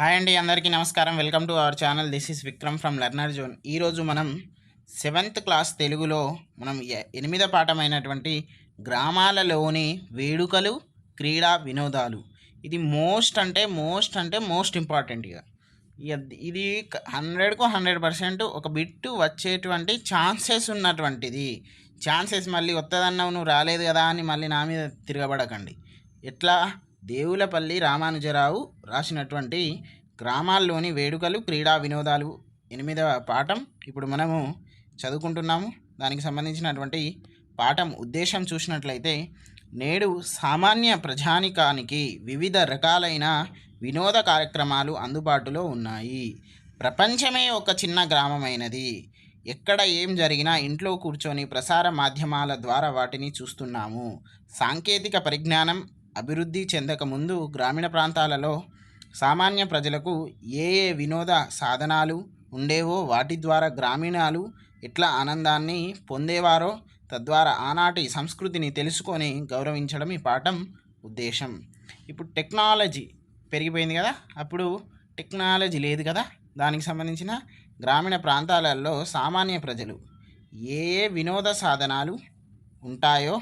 Hi అండి అందరికీ నమస్కారం. Welcome to our channel. This is Vikram from learner zone. ఈరోజు మనం సెవెంత్ క్లాస్ తెలుగులో మనం ఎ- ఎనిమిదో పాఠమైనటువంటి గ్రామాలలోని వేడుకలు క్రీడా వినోదాలు. ఇది మోస్ట్ అంటే మోస్ట్ అంటే మోస్ట్ ఇంపార్టెంట్ ఇక ఇక ఇది హండ్రెడ్కు హండ్రెడ్ పర్సెంట్ ఒక బిట్టు వచ్చేటువంటి ఛాన్సెస్ ఉన్నటువంటిది. ఛాన్సెస్ మళ్ళీ వస్తుందన్నావు నువ్వు రాలేదు కదా అని మళ్ళీ నా మీద తిరగబడకండి. ఎట్లా? దేవులపల్లి రామానుజరావు రాసినటువంటి గ్రామాల్లోని వేడుకలు క్రీడా వినోదాలు ఎనిమిదవ పాఠం ఇప్పుడు మనము చదువుకుంటున్నాము. దానికి సంబంధించినటువంటి పాఠం ఉద్దేశం చూసినట్లయితే నేడు సామాన్య ప్రజానికానికి వివిధ రకాలైన వినోద కార్యక్రమాలు అందుబాటులో ఉన్నాయి. ప్రపంచమే ఒక చిన్న గ్రామమైనది. ఎక్కడ ఏం జరిగినా ఇంట్లో కూర్చొని ప్రసార మాధ్యమాల ద్వారా వాటిని చూస్తున్నాము. సాంకేతిక పరిజ్ఞానం అభివృద్ధి చెందక ముందు గ్రామీణ ప్రాంతాలలో సామాన్య ప్రజలకు ఏ ఏ వినోద సాధనాలు ఉండేవో వాటి ద్వారా గ్రామీణాలు ఎట్లా ఆనందాన్ని పొందేవారో తద్వారా ఆనాటి సంస్కృతిని తెలుసుకొని గౌరవించడం ఈ పాఠం ఉద్దేశం. ఇప్పుడు టెక్నాలజీ పెరిగిపోయింది కదా అప్పుడు టెక్నాలజీ లేదు కదా. దానికి సంబంధించిన గ్రామీణ ప్రాంతాలలో సామాన్య ప్రజలు ఏ ఏ వినోద సాధనాలు ఉంటాయో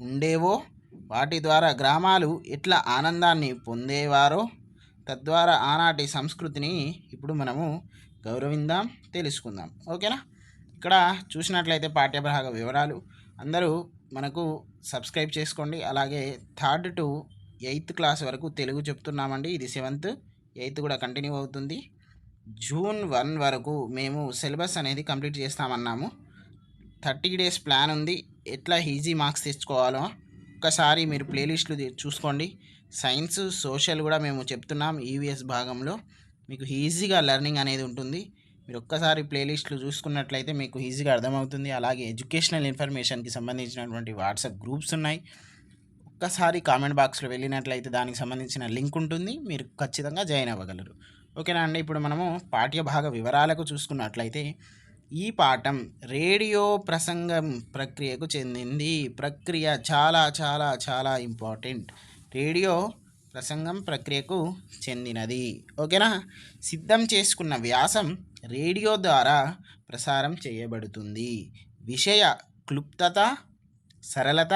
ఉండేవో వాటి ద్వారా గ్రామాలు ఎట్లా ఆనందాన్ని పొందేవారో తద్వారా ఆనాటి సంస్కృతిని ఇప్పుడు మనము గౌరవిందాం తెలుసుకుందాం. ఓకేనా? ఇక్కడ చూసినట్లయితే పాఠ్యభాగ వివరాలు. అందరూ మనకు సబ్స్క్రైబ్ చేసుకోండి. అలాగే థర్డ్ టు ఎయిత్ క్లాస్ వరకు తెలుగు చెప్తున్నామండి. ఇది సెవెంత్. ఎయిత్ కూడా కంటిన్యూ అవుతుంది. జూన్ వన్ వరకు మేము సిలబస్ అనేది కంప్లీట్ చేస్తామన్నాము. థర్టీ డేస్ ప్లాన్ ఉంది. ఎట్లా ఈజీ మార్క్స్ తెచ్చుకోవాలో ఒక్కసారి మీరు ప్లేలిస్టులు చూసుకోండి. సైన్స్ సోషల్ కూడా మేము చెప్తున్నాం ఈవీఎస్ భాగంలో. మీకు ఈజీగా లెర్నింగ్ అనేది ఉంటుంది. మీరు ఒక్కసారి ప్లేలిస్ట్లు చూసుకున్నట్లయితే మీకు ఈజీగా అర్థమవుతుంది. అలాగే ఎడ్యుకేషనల్ ఇన్ఫర్మేషన్కి సంబంధించినటువంటి వాట్సాప్ గ్రూప్స్ ఉన్నాయి. ఒక్కసారి కామెంట్ బాక్స్లో వెళ్ళినట్లయితే దానికి సంబంధించిన లింక్ ఉంటుంది. మీరు ఖచ్చితంగా జాయిన్ అవ్వగలరు. ఓకేనా అండి? ఇప్పుడు మనము పాఠ్యభాగ వివరాలకు చూసుకున్నట్లయితే ఈ పాఠం రేడియో ప్రసంగం ప్రక్రియకు చెందింది. ప్రక్రియ చాలా చాలా చాలా ఇంపార్టెంట్. రేడియో ప్రసంగం ప్రక్రియకు చెందినది. ఓకేనా? సిద్ధం చేసుకున్న వ్యాసం రేడియో ద్వారా ప్రసారం చేయబడుతుంది. విషయ క్లుప్తత సరళత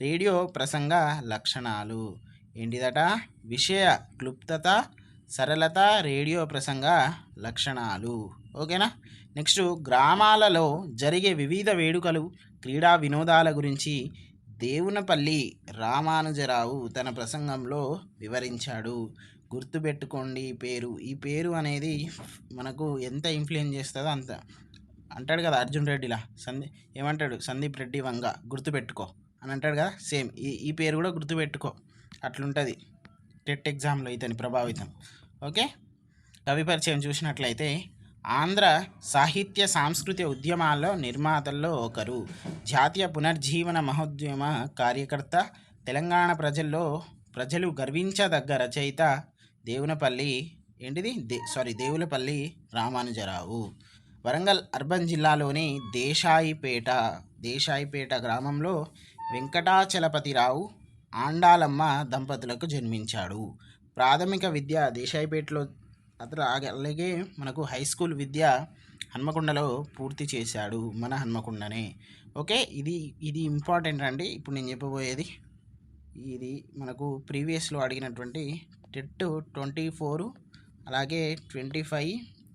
రేడియో ప్రసంగ లక్షణాలు. ఏంటిదట? విషయ క్లుప్తత సరళత రేడియో ప్రసంగ లక్షణాలు. ఓకేనా? నెక్స్ట్ గ్రామాలలో జరిగే వివిధ వేడుకలు క్రీడా వినోదాల గురించి దేవునపల్లి రామానుజరావు తన ప్రసంగంలో వివరించాడు. గుర్తుపెట్టుకోండి ఈ పేరు. ఈ పేరు అనేది మనకు ఎంత ఇన్ఫ్లుయెన్స్ చేస్తుందో అంత అంటాడు కదా అర్జున్ రెడ్డిలా. సందీ ఏమంటాడు? సందీప్ రెడ్డి వంగ. గుర్తుపెట్టుకో. అని అంటాడు కదా? సేమ్. ఈ ఈ పేరు కూడా గుర్తుపెట్టుకో. అట్లుంటుంది. టెట్ ఎగ్జామ్లో ఇతని ప్రభావితం. ఓకే? కవి పరిచయం చూసినట్లయితే ఆంధ్ర సాహిత్య సాంస్కృతిక ఉద్యమాల్లో నిర్మాతల్లో ఒకరు. జాతీయ పునర్జీవన మహోద్యమ కార్యకర్త తెలంగాణ ప్రజల్లో ప్రజలు గర్వించదగ్గ రచయిత దేవునపల్లి ఏంటిది? దే సారీ దేవులపల్లి రామానుజరావు. వరంగల్ అర్బన్ జిల్లాలోని దేశాయిపేట దేశాయిపేట గ్రామంలో వెంకటాచలపతిరావు ఆండాలమ్మ దంపతులకు జన్మించాడు. ప్రాథమిక విద్య దేశాయిపేటలో అతను అలాగే మనకు హై స్కూల్ విద్య హన్మకొండలో పూర్తి చేశాడు మన హన్మకొండనే. ఓకే ఇది ఇది ఇంపార్టెంట్ అండి. ఇప్పుడు నేను చెప్పబోయేది ఇది మనకు ప్రీవియస్లో అడిగినటువంటి టెట్ ట్వంటీ ఫోర్ అలాగే ట్వంటీ ఫైవ్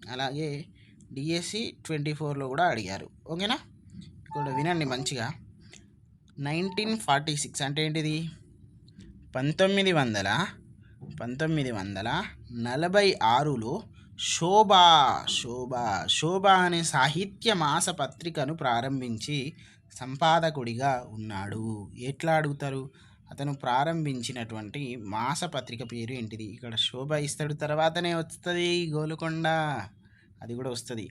అలాగే డిఎస్సి ట్వంటీ ఫోర్లో కూడా అడిగారు. ఓకేనా? ఇక్కడ వినండి మంచిగా. నైన్టీన్ ఫార్టీ సిక్స్ అంటే ఏంటిది? పంతొమ్మిది వందల పంతొమ్మిది వందల నలభై ఆరులో శోభ శోభ శోభ అనే సాహిత్య మాస పత్రికను ప్రారంభించి సంపాదకుడిగా ఉన్నాడు. ఎట్లా అడుగుతారు? అతను ప్రారంభించినటువంటి మాస పత్రిక పేరు ఏంటిది? ఇక్కడ శోభ ఇస్తాడు తర్వాతనే వస్తుంది గోలుకొండ. అది కూడా వస్తుంది.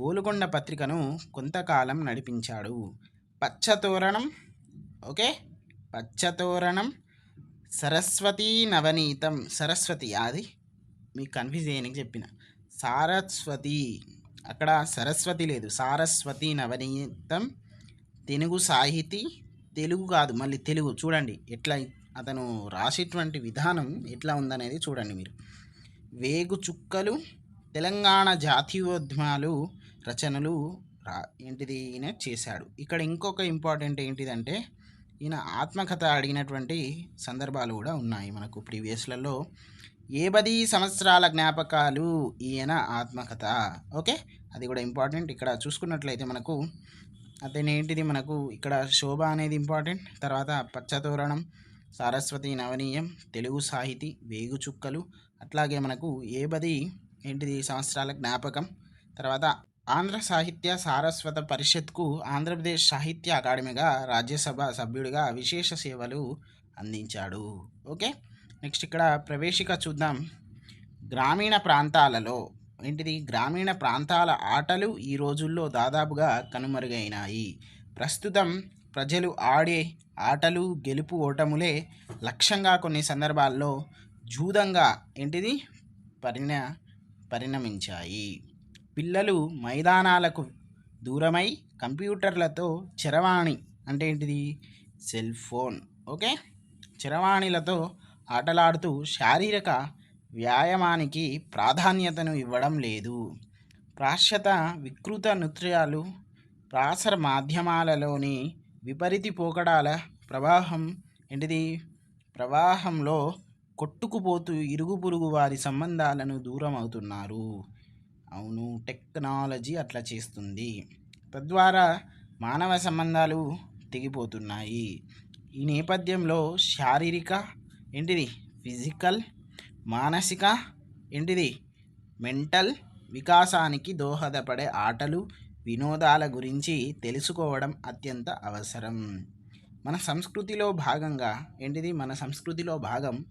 గోలుకొండ పత్రికను కొంతకాలం నడిపించాడు. పచ్చతోరణం ఓకే? పచ్చతోరణం సరస్వతీ నవనీతం సరస్వతి అది మీకు కన్ఫ్యూజ్ చేయడానికి చెప్పిన. సారస్వతి. అక్కడ సరస్వతి లేదు. సారస్వతి నవనీతం తెలుగు సాహితీ తెలుగు కాదు మళ్ళీ తెలుగు. చూడండి ఎట్లా అతను రాసేటువంటి విధానం ఎట్లా ఉందనేది చూడండి మీరు. వేగు చుక్కలు తెలంగాణ జాతీయోద్యమాలు రచనలు రా ఏంటిది ఈయన చేశాడు. ఇక్కడ ఇంకొక ఇంపార్టెంట్ ఏంటిదంటే ఈయన ఆత్మకథ అడిగినటువంటి సందర్భాలు కూడా ఉన్నాయి మనకు ప్రీవియస్లలో ఏ పది సంవత్సరాల జ్ఞాపకాలు ఈయన ఆత్మకథ. ఓకే? అది కూడా ఇంపార్టెంట్. ఇక్కడ చూసుకున్నట్లయితే మనకు అతను ఏంటిది? మనకు ఇక్కడ శోభ అనేది ఇంపార్టెంట్. తర్వాత పచ్చతోరణం సారస్వతి నవనీయం తెలుగు సాహితీ వేగు చుక్కలు. అట్లాగే మనకు ఏ ఏంటిది? సంవత్సరాల జ్ఞాపకం. తర్వాత ఆంధ్ర సాహిత్య సారస్వత పరిషత్కు ఆంధ్రప్రదేశ్ సాహిత్య అకాడమీగా రాజ్యసభ సభ్యుడిగా విశేష సేవలు అందించాడు. ఓకే? నెక్స్ట్ ఇక్కడ ప్రవేశిక చూద్దాం. గ్రామీణ ప్రాంతాలలో ఏంటిది? గ్రామీణ ప్రాంతాల ఆటలు ఈ రోజుల్లో దాదాపుగా కనుమరుగైనాయి. ప్రస్తుతం ప్రజలు ఆడే ఆటలు గెలుపు ఓటములే లక్ష్యంగా కొన్ని సందర్భాల్లో జూదంగా ఏంటిది? పరిణ పరిణమించాయి. పిల్లలు మైదానాలకు దూరమై కంప్యూటర్లతో చరవాణి అంటే ఏంటిది? Cell phone okay? చరవాణిలతో ఆటలాడుతూ శారీరక వ్యాయామానికి ప్రాధాన్యతను ఇవ్వడం లేదు. పాశ్చాత వికృత నృత్యాలు ప్రాసర మాధ్యమాలలోని విపరీత పోకడాల ప్రవాహం ఏంటిది? ప్రవాహంలో కొట్టుకుపోతూ ఇరుగు పొరుగు వారి సంబంధాలను దూరం అవుతున్నారు. అవును టెక్నాలజీ అట్లా చేస్తుంది. తద్వారా మానవ సంబంధాలు తెగిపోతున్నాయి. ఈ నేపథ్యంలో శారీరక ఏంటిది? ఫిజికల్ మానసిక ఏంటిది? మెంటల్ వికాసానికి దోహదపడే ఆటలు వినోదాల గురించి తెలుసుకోవడం అత్యంత అవసరం. మన సంస్కృతిలో భాగంగా ఏంటిది? మన సంస్కృతిలో భాగం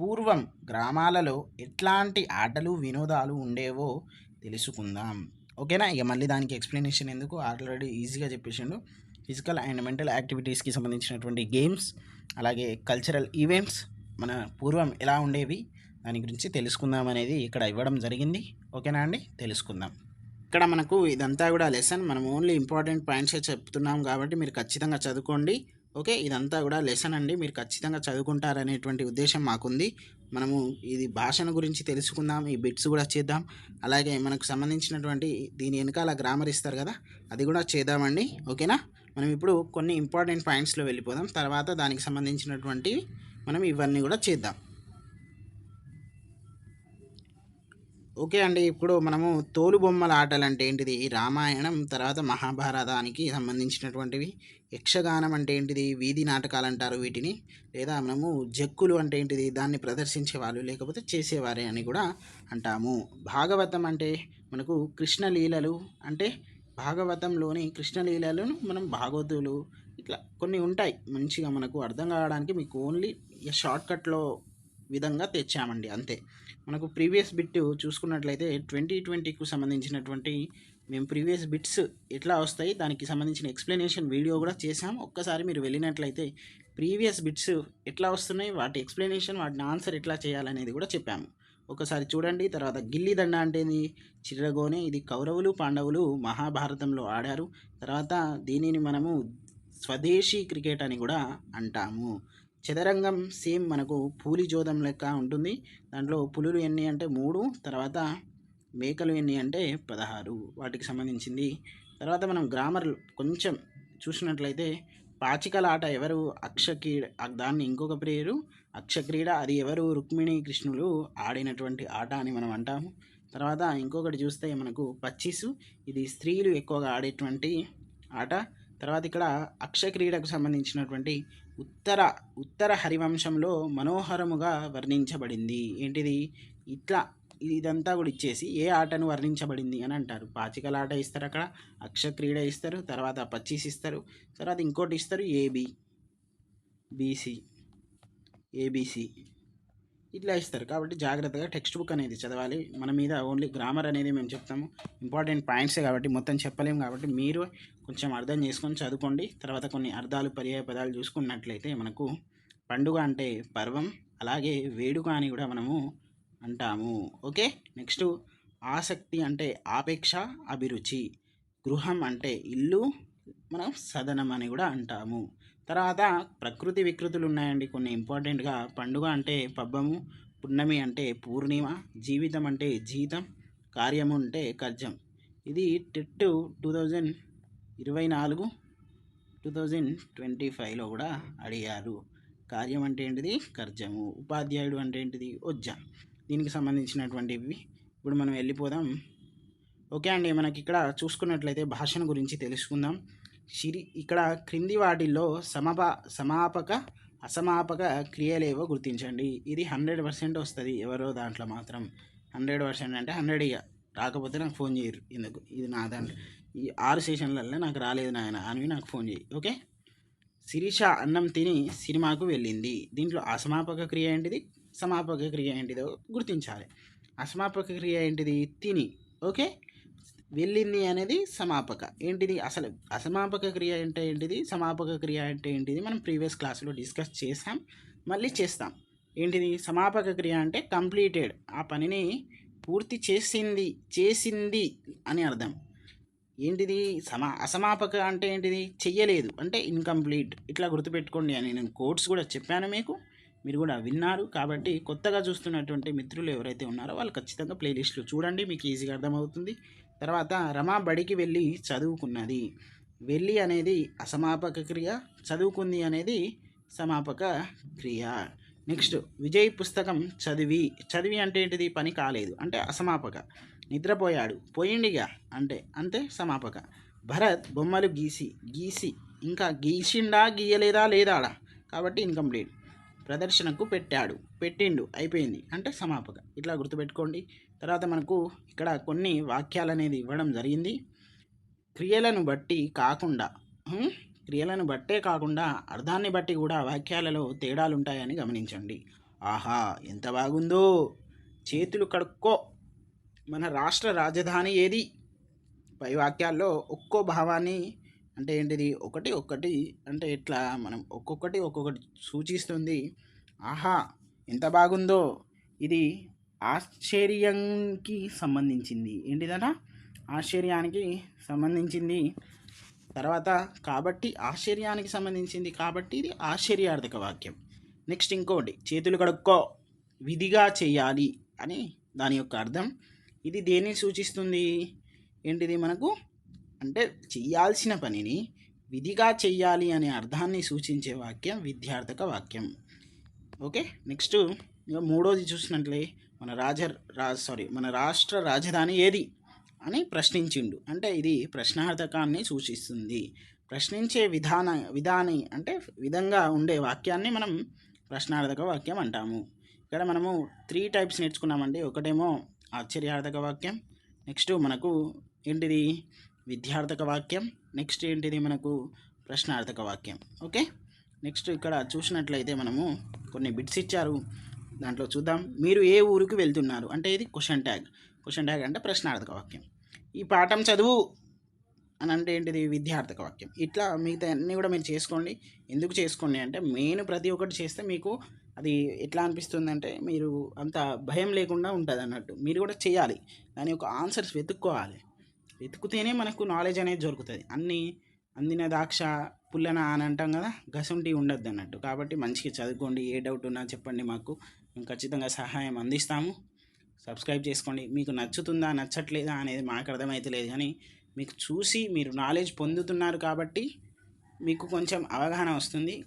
పూర్వం గ్రామాలలో ఎట్లాంటి ఆటలు వినోదాలు ఉండేవో తెలుసుకుందాం. ఓకేనా? ఇక మళ్ళీ దానికి ఎక్స్ప్లెనేషన్ ఎందుకు? ఆల్రెడీ ఈజీగా చెప్పేసిండు. ఫిజికల్ అండ్ మెంటల్ యాక్టివిటీస్కి సంబంధించినటువంటి గేమ్స్ అలాగే కల్చరల్ ఈవెంట్స్ మన పూర్వం ఎలా ఉండేవి? దాని గురించి తెలుసుకుందాం అనేది ఇక్కడ ఇవ్వడం జరిగింది. ఓకేనా అండి? తెలుసుకుందాం. ఇక్కడ మనకు ఇదంతా కూడా లెసన్ మనం ఓన్లీ ఇంపార్టెంట్ పాయింట్సే చెప్తున్నాం కాబట్టి మీరు ఖచ్చితంగా చదువుకోండి. ఓకే? ఇదంతా కూడా లెసన్ అండి. మీరు ఖచ్చితంగా చదువుకుంటారనేటువంటి ఉద్దేశం మాకుంది. మనము ఇది భాషను గురించి తెలుసుకుందాం. ఈ బిట్స్ కూడా చేద్దాం. అలాగే మనకు సంబంధించినటువంటి దీని వెనకాల గ్రామర్ ఇస్తారు కదా? అది కూడా చేద్దామండి. ఓకేనా? మనం ఇప్పుడు కొన్ని ఇంపార్టెంట్ పాయింట్స్లో వెళ్ళిపోదాం. తర్వాత దానికి సంబంధించినటువంటి మనం ఇవన్నీ కూడా చేద్దాం. ఓకే అండి ఇప్పుడు మనము తోలుబొమ్మల ఆటలు అంటే ఏంటిది? రామాయణం తర్వాత మహాభారతానికి సంబంధించినటువంటివి. యక్షగానం అంటే ఏంటిది? వీధి నాటకాలు అంటారు వీటిని. లేదా మనము జక్కులు అంటే ఏంటిది? దాన్ని ప్రదర్శించేవాళ్ళు లేకపోతే చేసేవారే అని కూడా అంటాము. భాగవతం అంటే మనకు కృష్ణలీలలు అంటే భాగవతంలోని కృష్ణలీలలను మనం భాగవతులు ఇట్లా కొన్ని ఉంటాయి మంచిగా మనకు అర్థం కావడానికి మీకు ఓన్లీ షార్ట్కట్లో విధంగా తెచ్చామండి అంతే. మనకు ప్రీవియస్ బిట్ చూసుకున్నట్లయితే ట్వంటీ ట్వంటీకు సంబంధించినటువంటి మేము ప్రీవియస్ బిట్స్ ఎట్లా వస్తాయి దానికి సంబంధించిన ఎక్స్ప్లెనేషన్ వీడియో కూడా చేసాం ఒక్కసారి మీరు వెళ్ళినట్లయితే ప్రీవియస్ బిట్స్ ఎట్లా వస్తున్నాయి వాటి ఎక్స్ప్లెనేషన్ వాటిని ఆన్సర్ ఎట్లా చేయాలనేది కూడా చెప్పాము. ఒకసారి చూడండి తర్వాత గిల్లి దండ అంటే చిర్రగోనే ఇది కౌరవులు పాండవులు మహాభారతంలో ఆడారు. తర్వాత దీనిని మనము స్వదేశీ క్రికెట్ అని కూడా అంటాము. చదరంగం సేమ్ మనకు పూలి జోదం లెక్క ఉంటుంది. దాంట్లో పులులు ఎన్ని అంటే మూడు తర్వాత మేకలు ఎన్ని అంటే పదహారు వాటికి సంబంధించింది. తర్వాత మనం గ్రామర్ కొంచెం చూసినట్లయితే పాచికల ఆట ఎవరు? అక్షక్రీడ దాన్ని ఇంకొక పేరు. అక్షక్రీడ అది ఎవరు? రుక్మిణి కృష్ణులు ఆడినటువంటి ఆట అని మనం అంటాము. తర్వాత ఇంకొకటి చూస్తే మనకు పచ్చిసు ఇది స్త్రీలు ఎక్కువగా ఆడేటువంటి ఆట. తర్వాత ఇక్కడ అక్షక్రీడకు సంబంధించినటువంటి ఉత్తర ఉత్తర హరివంశంలో మనోహరముగా వర్ణించబడింది. ఏంటిది? ఇట్లా ఇదంతా కూడా ఇచ్చేసి ఏ ఆటను వర్ణించబడింది అని అంటారు. పాచికల ఆట ఇస్తారు అక్కడ అక్షక్రీడ ఇస్తారు తర్వాత పచ్చీస్ ఇస్తారు తర్వాత ఇంకోటి ఇస్తారు ఏబి బీసీ ఏబిసి. ఇట్లా ఇస్తారు. కాబట్టి జాగ్రత్తగా టెక్స్ట్ బుక్ అనేది చదవాలి. మన మీద ఓన్లీ గ్రామర్ అనేది మేము చెప్తాము. ఇంపార్టెంట్ పాయింట్సే కాబట్టి మొత్తం చెప్పలేము కాబట్టి మీరు కొంచెం అర్థం చేసుకొని చదువుకోండి. తర్వాత కొన్ని అర్థాలు పర్యాయ పదాలు చూసుకున్నట్లయితే మనకు పండుగ అంటే పర్వం అలాగే వేడుక అని కూడా మనము అంటాము. ఓకే? నెక్స్ట్ ఆసక్తి అంటే ఆపేక్ష అభిరుచి. గృహం అంటే ఇల్లు మనం సదనం అని కూడా అంటాము. తర్వాత ప్రకృతి వికృతులు ఉన్నాయండి కొన్ని ఇంపార్టెంట్గా. పండుగ అంటే పబ్బము పున్నమి అంటే పూర్ణిమ జీవితం అంటే జీతం కార్యము అంటే కర్జం ఇది టెట్ టూ థౌజండ్ ఇరవై నాలుగు టూ థౌజండ్ ట్వంటీ ఫైవ్లో కూడా అడిగారు. కార్యం అంటే ఏంటిది? కర్జము ఉపాధ్యాయుడు అంటే ఏంటిది? ఒజ్జ. దీనికి సంబంధించినటువంటివి. ఇప్పుడు మనం వెళ్ళిపోదాం. ఓకే అండి మనకి ఇక్కడ చూసుకున్నట్లయితే భాషను గురించి తెలుసుకుందాం. సిరి ఇక్కడ క్రింది వాటిల్లో సమపా సమాపక అసమాపక క్రియలేవో గుర్తించండి. ఇది హండ్రెడ్ పర్సెంట్ వస్తుంది ఎవరో దాంట్లో మాత్రం. హండ్రెడ్ పర్సెంట్ అంటే హండ్రెడ్ ఇక రాకపోతే నాకు ఫోన్ చేయరు. ఎందుకు? ఇది నా దాంట్లో. ఈ ఆరు సెషన్లలో నాకు రాలేదు నాయన. అని నాకు ఫోన్ చేయి. ఓకే? శిరీష అన్నం తిని సినిమాకు వెళ్ళింది. దీంట్లో అసమాపక క్రియ ఏంటిది? సమాపక క్రియ ఏంటిదో గుర్తించాలి. అసమాపక క్రియ ఏంటిది? తిని. ఓకే? వెళ్ళింది అనేది సమాపక. ఏంటిది? అసలు అసమాపక క్రియ అంటే ఏంటిది? సమాపక క్రియ అంటే ఏంటిది? మనం ప్రీవియస్ క్లాస్లో డిస్కస్ చేసాం మళ్ళీ చేస్తాం. ఏంటిది? సమాపక క్రియ అంటే కంప్లీటెడ్. ఆ పనిని పూర్తి చేసింది చేసింది అని అర్థం. ఏంటిది? సమా అసమాపక అంటే ఏంటిది? చెయ్యలేదు. అంటే ఇన్కంప్లీట్ ఇట్లా గుర్తుపెట్టుకోండి అని నేను కోడ్స్ కూడా చెప్పాను మీకు. మీరు కూడా విన్నారు. కాబట్టి కొత్తగా చూస్తున్నటువంటి మిత్రులు ఎవరైతే ఉన్నారో వాళ్ళు ఖచ్చితంగా ప్లేలిస్ట్లో చూడండి. మీకు ఈజీగా అర్థమవుతుంది. తర్వాత రమా బడికి వెళ్ళి చదువుకున్నది. వెళ్ళి అనేది అసమాపక క్రియ. చదువుకుంది అనేది సమాపక క్రియ. నెక్స్ట్ విజయ్ పుస్తకం చదివి చదివి అంటే ఏంటిది? పని కాలేదు. అంటే అసమాపక. నిద్రపోయాడు. పోయిండిగా. అంటే అంతే సమాపక. భరత్ బొమ్మలు గీసి గీసి ఇంకా గీసిండా గీయలేదా లేదాడా? కాబట్టి ఇన్కంప్లీట్ ప్రదర్శనకు పెట్టాడు. పెట్టిండు. అయిపోయింది. అంటే సమాపక. ఇట్లా గుర్తుపెట్టుకోండి. తర్వాత మనకు ఇక్కడ కొన్ని వాక్యాలు అనేది ఇవ్వడం జరిగింది. క్రియలను బట్టి కాకుండా క్రియలను బట్టే కాకుండా అర్థాన్ని బట్టి కూడా వాక్యాలలో తేడాలుంటాయని గమనించండి. ఆహా ఎంత బాగుందో! చేతులు కడుక్కో! మన రాష్ట్ర రాజధాని ఏది? పై వాక్యాల్లో ఒక్కో భావాన్ని అంటే ఏంటిది? ఒకటి ఒక్కటి అంటే ఇట్లా మనం ఒక్కొక్కటి ఒక్కొక్కటి సూచిస్తుంది. ఆహా ఎంత బాగుందో! ఇది ఆశ్చర్యంకి సంబంధించింది. ఏంటిదట? ఆశ్చర్యానికి సంబంధించింది. తర్వాత కాబట్టి ఆశ్చర్యానికి సంబంధించింది కాబట్టి ఇది ఆశ్చర్యార్థక వాక్యం. నెక్స్ట్ ఇంకోటి చేతులు కడుక్కో విధిగా చేయాలి అని దాని యొక్క అర్థం. ఇది దేన్ని సూచిస్తుంది? ఏంటిది మనకు? అంటే చేయాల్సిన పనిని విధిగా చెయ్యాలి అనే అర్థాన్ని సూచించే వాక్యం విద్యార్థక వాక్యం. ఓకే? నెక్స్ట్ మూడోది చూసినట్లే మన రాజ రా సారీ మన రాష్ట్ర రాజధాని ఏది? అని ప్రశ్నించిండు. అంటే ఇది ప్రశ్నార్థకాన్ని సూచిస్తుంది. ప్రశ్నించే విధాన విధాని అంటే విధంగా ఉండే వాక్యాన్ని మనం ప్రశ్నార్థక వాక్యం అంటాము. ఇక్కడ మనము త్రీ టైప్స్ నేర్చుకున్నామండి. ఒకటేమో ఆశ్చర్యార్థక వాక్యం నెక్స్ట్ మనకు ఏంటిది? విద్యార్థక వాక్యం నెక్స్ట్ ఏంటిది మనకు ప్రశ్నార్థక వాక్యం. ఓకే? నెక్స్ట్ ఇక్కడ చూసినట్లయితే మనము కొన్ని బిట్స్ ఇచ్చారు. దాంట్లో చూద్దాం. మీరు ఏ ఊరికి వెళ్తున్నారు? అంటే ఇది క్వశ్చన్ ట్యాగ్. క్వశ్చన్ ట్యాగ్ అంటే ప్రశ్నార్థక వాక్యం. ఈ పాఠం చదువు అని అంటే ఏంటిది? విద్యార్థక వాక్యం. ఇట్లా మిగతా అన్నీ కూడా మీరు చేసుకోండి. ఎందుకు చేసుకోండి అంటే మెయిన్ ప్రతి ఒక్కటి చేస్తే మీకు అది ఎట్లా అనిపిస్తుంది అంటే మీరు అంత భయం లేకుండా ఉంటుంది అన్నట్టు. మీరు కూడా చేయాలి. దాని యొక్క ఆన్సర్స్ వెతుక్కోవాలి. వెతుకుతేనే మనకు నాలెడ్జ్ అనేది దొరుకుతుంది. అన్నీ అందిన ద్రాక్ష పుల్లన అని అంటాం కదా గసుంటి ఉండద్దు అన్నట్టు కాబట్టి మంచిగా చదువుకోండి. ఏ డౌట్ ఉన్నా చెప్పండి మాకు. మేము ఖచ్చితంగా సహాయం అందిస్తాము. సబ్స్క్రైబ్ చేసుకోండి. మీకు నచ్చుతుందా నచ్చట్లేదా అనేది మాకు అర్థమైతలేదు. కానీ మీకు చూసి మీరు నాలెడ్జ్ పొందుతున్నారు కాబట్టి మీకు కొంచెం అవగాహన వస్తుంది.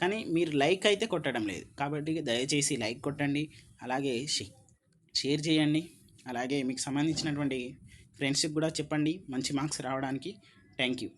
కానీ మీరు లైక్ అయితే కొట్టడం లేదు. కాబట్టి దయచేసి లైక్ కొట్టండి. అలాగే షే- షేర్ చేయండి. అలాగే మీకు సంబంధించినటువంటి ఫ్రెండ్స్కి కూడా చెప్పండి. మంచి మార్క్స్ రావడానికి. Thank you